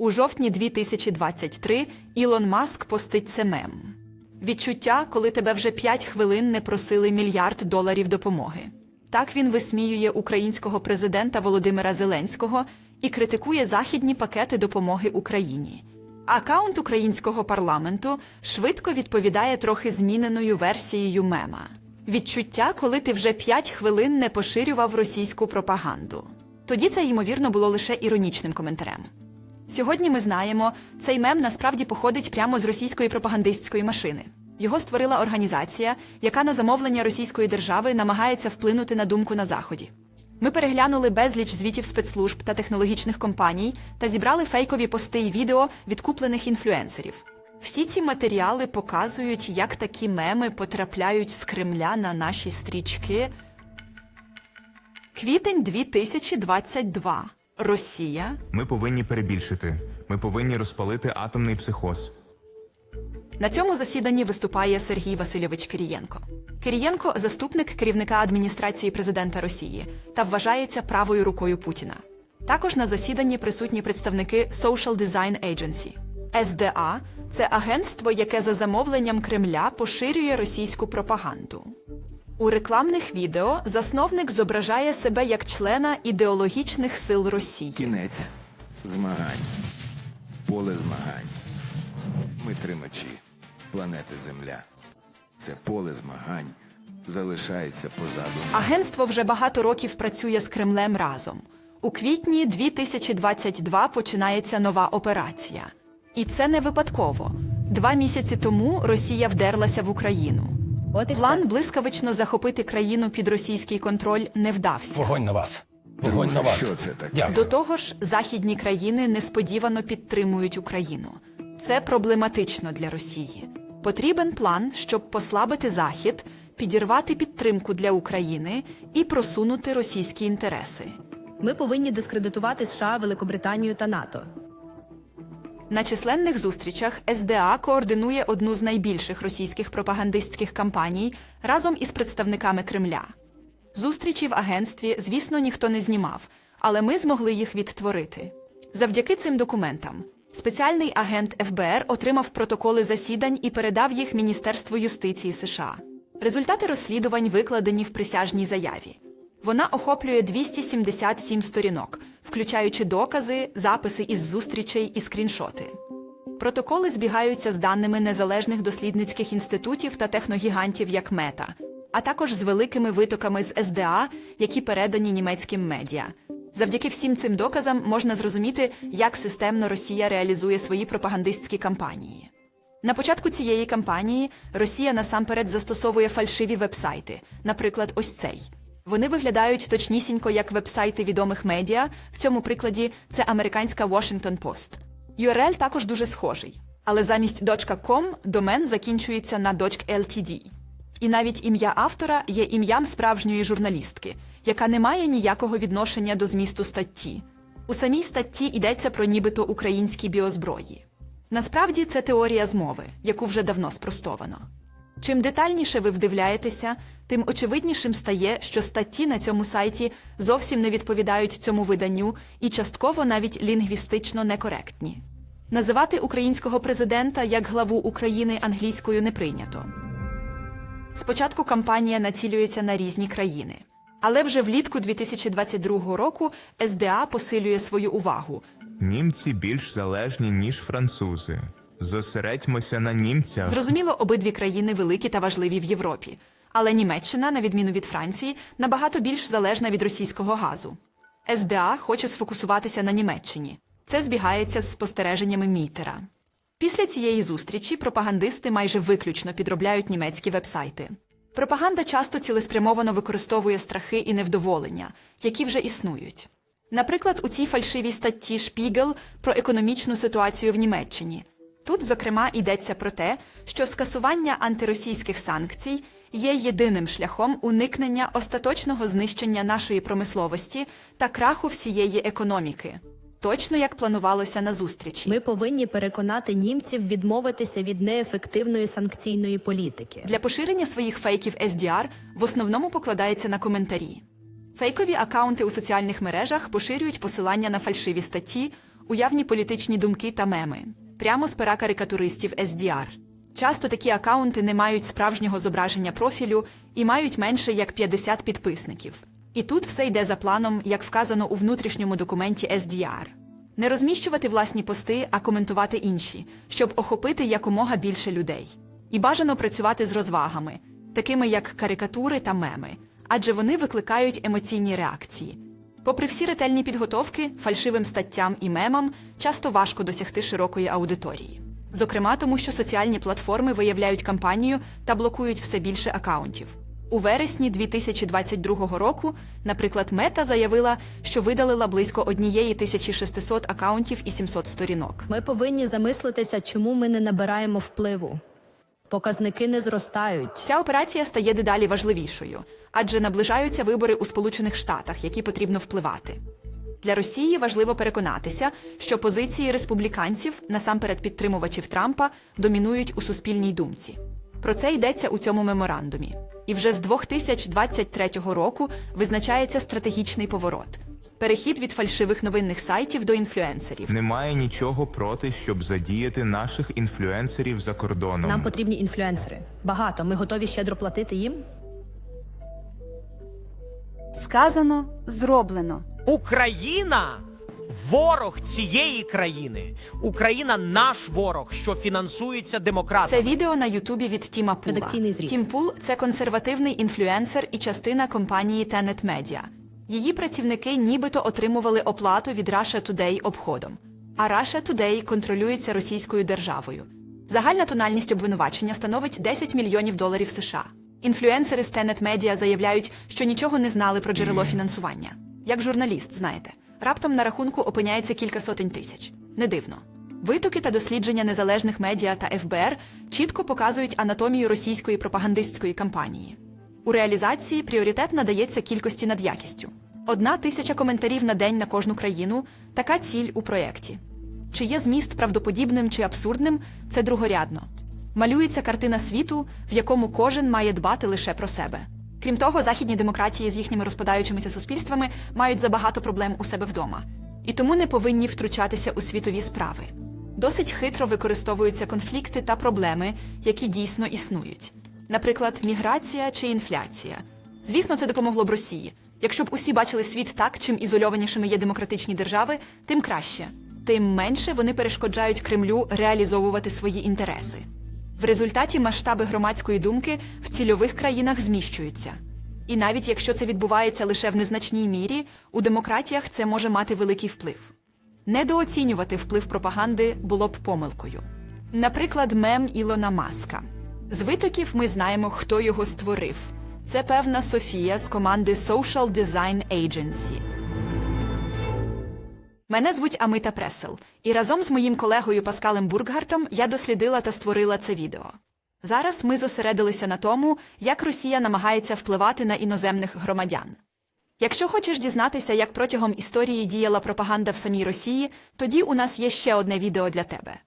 У жовтні 2023 Ілон Маск постить це мем. Відчуття, коли тебе вже 5 хвилин не просили мільярд доларів допомоги. Так він висміює українського президента Володимира Зеленського і критикує західні пакети допомоги Україні. Акаунт українського парламенту швидко відповідає трохи зміненою версією мема. Відчуття, коли ти вже 5 хвилин не поширював російську пропаганду. Тоді це, ймовірно, було лише іронічним коментарем. Сьогодні ми знаємо, цей мем насправді походить прямо з російської пропагандистської машини. Його створила організація, яка на замовлення російської держави намагається вплинути на думку на заході. Ми переглянули безліч звітів спецслужб та технологічних компаній та зібрали фейкові пости і відео від куплених інфлюенсерів. Всі ці матеріали показують, як такі меми потрапляють з Кремля на наші стрічки. Квітень 2022. Росія. Ми повинні перебільшити. Ми повинні розпалити атомний психоз. На цьому засіданні виступає Сергій Васильович Кирієнко. Кирієнко заступник керівника адміністрації президента Росії та вважається правою рукою Путіна. Також на засіданні присутні представники Social Design Agency. СДА це агентство, яке за замовленням Кремля поширює російську пропаганду. У рекламних відео засновник зображає себе як члена ідеологічних сил Росії. Кінець змагань. Поле змагань. Ми тримачі планети Земля. Це поле змагань залишається позаду. Агентство вже багато років працює з Кремлем разом. У квітні 2022 починається нова операція. І це не випадково. Два місяці тому Росія вдерлася в Україну. От і План все. блискавично захопити країну під російський контроль не вдався. Вогонь на вас. Вогонь на вас. Що це таке? Дякую. До того ж, західні країни несподівано підтримують Україну. Це проблематично для Росії. Потрібен план, щоб послабити Захід, підірвати підтримку для України і просунути російські інтереси. Ми повинні дискредитувати США, Великобританію та НАТО. На численних зустрічах СДА координує одну з найбільших російських пропагандистських кампаній разом із представниками Кремля. Зустрічі в агентстві, звісно, ніхто не знімав, але ми змогли їх відтворити. Завдяки цим документам спеціальний агент ФБР отримав протоколи засідань і передав їх Міністерству юстиції США. Результати розслідувань викладені в присяжній заяві. Вона охоплює 277 сторінок, включаючи докази, записи із зустрічей і скріншоти. Протоколи збігаються з даними незалежних дослідницьких інститутів та техногігантів як Мета, а також з великими витоками з СДА, які передані німецьким медіа. Завдяки всім цим доказам можна зрозуміти, як системно Росія реалізує свої пропагандистські кампанії. На початку цієї кампанії Росія насамперед застосовує фальшиві вебсайти, наприклад, ось цей. Вони виглядають точнісінько як вебсайти відомих медіа. В цьому прикладі це американська Washington Post. URL також дуже схожий, але замість .com домен закінчується на .ltd. І навіть ім'я автора є ім'ям справжньої журналістки, яка не має ніякого відношення до змісту статті. У самій статті йдеться про нібито українські біозброї. Насправді це теорія змови, яку вже давно спростовано. Чим детальніше ви вдивляєтеся, тим очевиднішим стає, що статті на цьому сайті зовсім не відповідають цьому виданню і частково навіть лінгвістично некоректні. Називати українського президента як главу України англійською не прийнято. Спочатку кампанія націлюється на різні країни. Але вже влітку 2022 року СДА посилює свою увагу. Німці більш залежні, ніж французи. Зосередьмося на німцях. Зрозуміло, обидві країни великі та важливі в Європі. Але Німеччина, на відміну від Франції, набагато більш залежна від російського газу. СДА хоче сфокусуватися на Німеччині. Це збігається з спостереженнями Мітера. Після цієї зустрічі пропагандисти майже виключно підробляють німецькі вебсайти. Пропаганда часто цілеспрямовано використовує страхи і невдоволення, які вже існують. Наприклад, у цій фальшивій статті Шпігел про економічну ситуацію в Німеччині. Тут, зокрема, йдеться про те, що скасування антиросійських санкцій є єдиним шляхом уникнення остаточного знищення нашої промисловості та краху всієї економіки, точно як планувалося на зустрічі. Ми повинні переконати німців відмовитися від неефективної санкційної політики. Для поширення своїх фейків SDR в основному покладається на коментарі. Фейкові акаунти у соціальних мережах поширюють посилання на фальшиві статті, уявні політичні думки та меми, прямо з пера карикатуристів SDR. Часто такі акаунти не мають справжнього зображення профілю і мають менше як 50 підписників. І тут все йде за планом, як вказано у внутрішньому документі SDR. Не розміщувати власні пости, а коментувати інші, щоб охопити якомога більше людей. І бажано працювати з розвагами, такими як карикатури та меми, адже вони викликають емоційні реакції. Попри всі ретельні підготовки, фальшивим статтям і мемам часто важко досягти широкої аудиторії. Зокрема, тому що соціальні платформи виявляють кампанію та блокують все більше акаунтів. У вересні 2022 року, наприклад, Мета заявила, що видалила близько 1600 акаунтів і 700 сторінок. Ми повинні замислитися, чому ми не набираємо впливу. Показники не зростають. Ця операція стає дедалі важливішою, адже наближаються вибори у Сполучених Штатах, які потрібно впливати. Для Росії важливо переконатися, що позиції республіканців, насамперед підтримувачів Трампа, домінують у суспільній думці. Про це йдеться у цьому меморандумі. І вже з 2023 року визначається стратегічний поворот перехід від фальшивих новинних сайтів до інфлюенсерів. Немає нічого проти, щоб задіяти наших інфлюенсерів за кордоном. Нам потрібні інфлюенсери. Багато. Ми готові щедро платити їм. Сказано, зроблено. Україна ворог цієї країни. Україна наш ворог, що фінансується демократами. Це відео на Ютубі від Тіма Пула. Редакційний зріз. Тім Пул це консервативний інфлюенсер і частина компанії Tenet Media. Її працівники нібито отримували оплату від Russia Today обходом. А Russia Today контролюється російською державою. Загальна тональність обвинувачення становить 10 мільйонів доларів США. Інфлюенсери з Tenet Media заявляють, що нічого не знали про джерело фінансування. Як журналіст, знаєте, раптом на рахунку опиняється кілька сотень тисяч. Не дивно. Витоки та дослідження незалежних медіа та ФБР чітко показують анатомію російської пропагандистської кампанії. У реалізації пріоритет надається кількості над якістю. Одна тисяча коментарів на день на кожну країну така ціль у проєкті. Чи є зміст правдоподібним чи абсурдним, це другорядно. Малюється картина світу, в якому кожен має дбати лише про себе. Крім того, західні демократії з їхніми розпадаючимися суспільствами мають забагато проблем у себе вдома, і тому не повинні втручатися у світові справи. Досить хитро використовуються конфлікти та проблеми, які дійсно існують. Наприклад, міграція чи інфляція. Звісно, це допомогло б Росії. Якщо б усі бачили світ так, чим ізольованішими є демократичні держави, тим краще. Тим менше вони перешкоджають Кремлю реалізовувати свої інтереси. В результаті масштаби громадської думки в цільових країнах зміщуються. І навіть якщо це відбувається лише в незначній мірі, у демократіях це може мати великий вплив. Недооцінювати вплив пропаганди було б помилкою. Наприклад, мем Ілона Маска. З витоків ми знаємо, хто його створив. Це певна Софія з команди Social Design Agency. Мене звуть Амита Пресел, і разом з моїм колегою Паскалем Бурггартом я дослідила та створила це відео. Зараз ми зосередилися на тому, як Росія намагається впливати на іноземних громадян. Якщо хочеш дізнатися, як протягом історії діяла пропаганда в самій Росії, тоді у нас є ще одне відео для тебе.